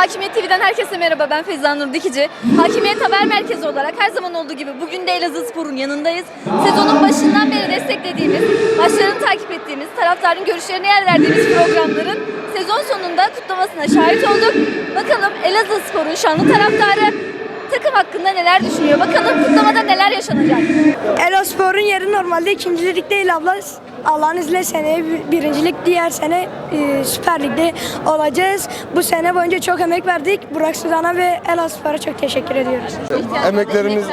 Hakimiyet TV'den herkese merhaba. Ben Feyza Nur Dikici. Hakimiyet Haber Merkezi olarak her zaman olduğu gibi bugün de Elazığ Spor'un yanındayız. Sezonun başından beri desteklediğimiz, maçlarını takip ettiğimiz, taraftarın görüşlerine yer verdiğimiz programların sezon sonunda kutlamasına şahit olduk. Bakalım Elazığ Spor'un şanlı taraftarı takım hakkında neler düşünüyor? Bakalım kutlamada neler yaşanacak? Elospor'un yeri normalde ikincilik değil abla. Allah'ın izniyle seneye bir- birincilik, diğer sene e, Süper Lig'de olacağız. Bu sene boyunca çok emek verdik. Burak Sudan'a ve Elospor'a çok teşekkür ediyoruz. Emeklerimiz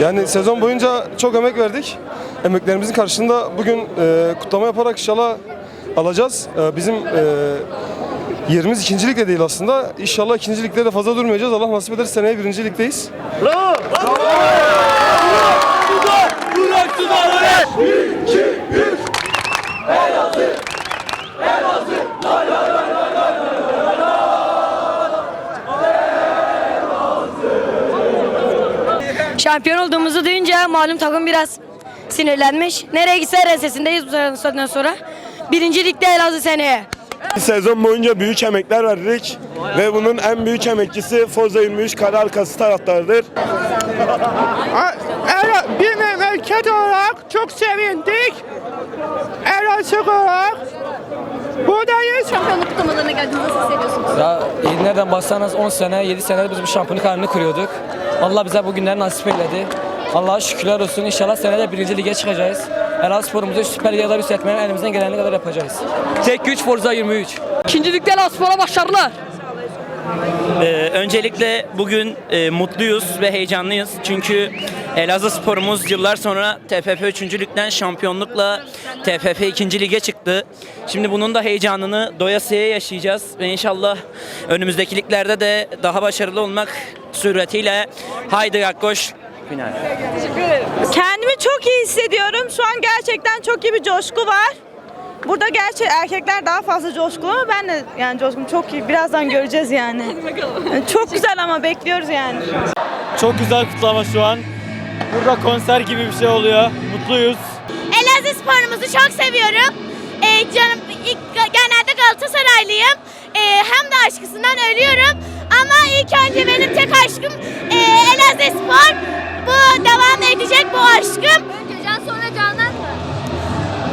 yani sezon boyunca çok emek verdik. Emeklerimizin karşılığında bugün e, kutlama yaparak inşallah alacağız. E, bizim e, yerimiz ikincilikte değil aslında. İnşallah ikincilikte de fazla durmayacağız. Allah nasip eder seneye birincilikteyiz. Şampiyon olduğumuzu duyunca malum takım biraz sinirlenmiş. Nereye gitse rensesindeyiz bu saatten sonra. Birincilikte Elazığ seneye. Sezon boyunca büyük emekler verdik ve bunun en büyük emekçisi Forza 23 kale arkası taraftarıdır. Evet, bir memleket olarak çok sevindik. Elazığ olarak buradayız. Şampiyonluk kutlamalarına geldiğinizde nasıl hissediyorsunuz? Ya e, nereden baksanız 10 sene, 7 senedir biz bu şampiyonluk halini kuruyorduk. Allah bize bu günleri nasip eyledi. Allah'a şükürler olsun. İnşallah senede birinci lige çıkacağız. Elazığ sporumuzu Süper Lig'e kadar yükseltmenin elimizden geleni kadar yapacağız. Tek güç Forza 23. İkincilikte Elazığ Spor'a başarılar. Ee, öncelikle bugün e, mutluyuz ve heyecanlıyız. Çünkü Elazığ sporumuz yıllar sonra TFF 3. Lig'den şampiyonlukla TFF 2. Lig'e çıktı. Şimdi bunun da heyecanını doyasıya yaşayacağız ve inşallah önümüzdeki liglerde de daha başarılı olmak suretiyle haydi Yakkoş final. Kendimi çok iyi hissediyorum. Şu an gerçekten çok iyi bir coşku var. Burada gerçi erkekler daha fazla coşkulu ama ben de yani coşkum çok iyi. Birazdan göreceğiz yani. Çok güzel ama bekliyoruz yani. Çok güzel kutlama şu an. Burada konser gibi bir şey oluyor. Mutluyuz. Elazığ sporumuzu çok seviyorum. Ee, canım ilk- genelde Galatasaraylıyım. Ee, hem de aşkısından ölüyorum. Ama ilk önce benim tek aşkım e, Elazığ spor. Bu devam edecek bu aşkım. Önce Can sonra Canan mı?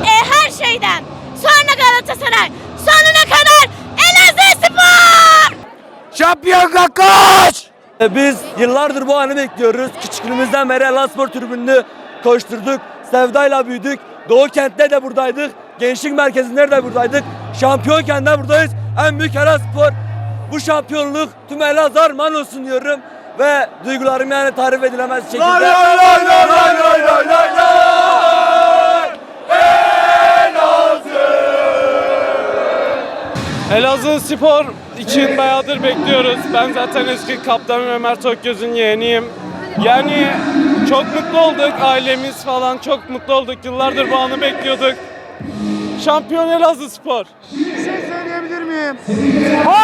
E, her şeyden. Sonra Galatasaray. Sonuna kadar Elazığ spor. Şampiyon kakoş! Biz yıllardır bu anı bekliyoruz. Küçüklüğümüzden beri Elazığ Spor tribününü koşturduk. Sevdayla büyüdük. Doğu kentte de buradaydık. Gençlik merkezinde de buradaydık. Şampiyonken de buradayız. En büyük Elazığ Spor. Bu şampiyonluk tüm Elazığ armağan olsun diyorum. Ve duygularım yani tarif edilemez şekilde. Lay lay lay lay lay lay lay! Elazığ Spor için bayağıdır bekliyoruz. Ben zaten eski kaptan Ömer Tokgöz'ün yeğeniyim. Yani çok mutlu olduk. Ailemiz falan çok mutlu olduk. Yıllardır bu anı bekliyorduk. Şampiyon Elazığ Spor. Vallahi